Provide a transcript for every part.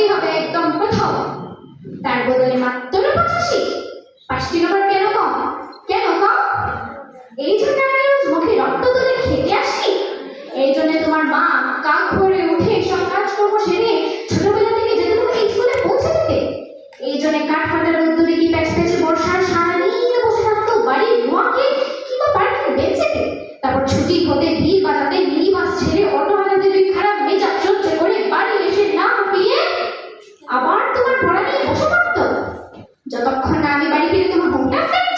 একদম কোথাও তার বদলে মাত্র পঁচাশি। পাঁচটি নম্বর কেন কম? কেন কম? এই জন্য আমি রোজ মুখে রক্ত তুলে খেতে আসি। এই জন্য তোমার মা কাক ভরে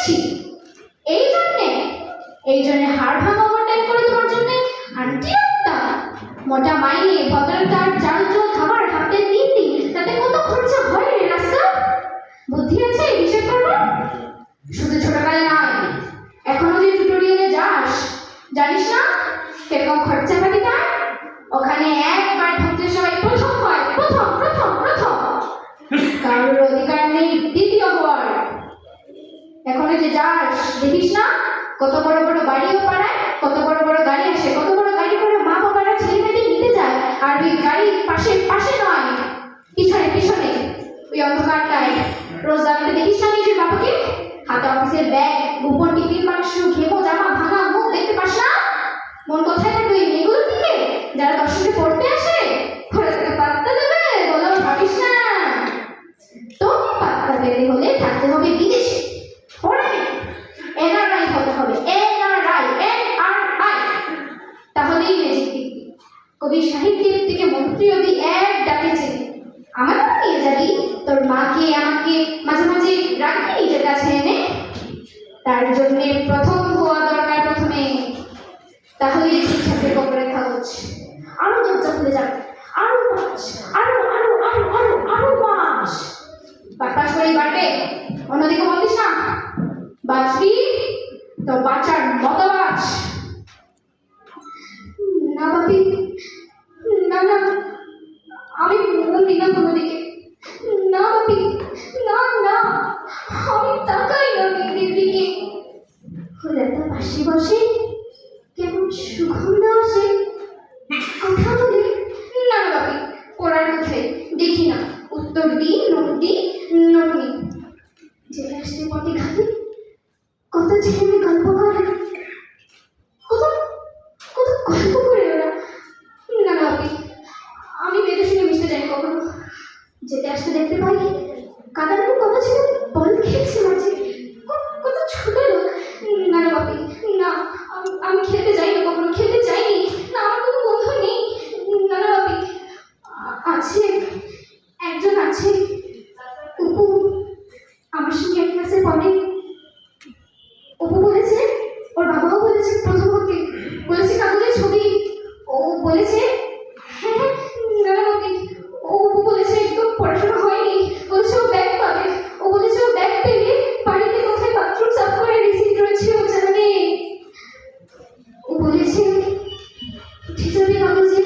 দেখছি এই জন্যে এই জন্যে হাড় ভাঙা ওভারটাইম করে তোমার জন্যে আন্টি মোটা মাইনে, ভদ্রতার যে যাস দেখিস না, কত বড় বড় বাড়িও পাড়ায়, কত বড় বড় গাড়ি আসে, কত বড় গাড়ি করে মা বাবারা ছেলে মেয়েকে নিতে যায়। আর ওই গাড়ি পাশে পাশে নয়, পিছনে পিছনে। ওই অন্ধকারটায়। রোজ দাঁড়াতে দেখিস না নিজের বাবাকে? হাতে অফিসের ব্যাগ, গোপন টিফিন বাক্স, ঘেমো, জামা ভাঙা, মুখ দেখতে পাস না? মন কোথায় তার জন্য প্রথম হওয়া দরকার প্রথমে। তাহলে ঠিকঠাক কবরের কাগজ আরও দরজা খুলে যাবে। আরও পাঁচ, আরও আরও আরও আরও আরও পাঁচ। পাঁচ করেই বাড়বে। অন্যদিকে বলিস না বাঁচবি? তো বাঁচার পাশে বসে কেমন সুগন্ধ আসে কথা বলে। না বাবি পড়ার কথায় দেখি না, উত্তর দিই, নোট দিই, নোট নিই। জেলে আসতে পথে ঘাটে। কত ছেলে সঙ্গে এক ক্লাসে পড়ে অপু বলেছে, ওর বাবাও বলেছে প্রথম হতে বলেছে কাগজের ছবি। ও বলেছে হ্যাঁ হ্যাঁ নানা ও বলেছে, একদম পড়াশোনা হয়নি। বলেছে, ও ব্যাগ পাবে। ও বলেছে, ও ব্যাগ পেলে বাড়িতে বাথরুম সাফ করে রিসিপ্ট রয়েছে, ও জানে। ও বলেছে কাগজে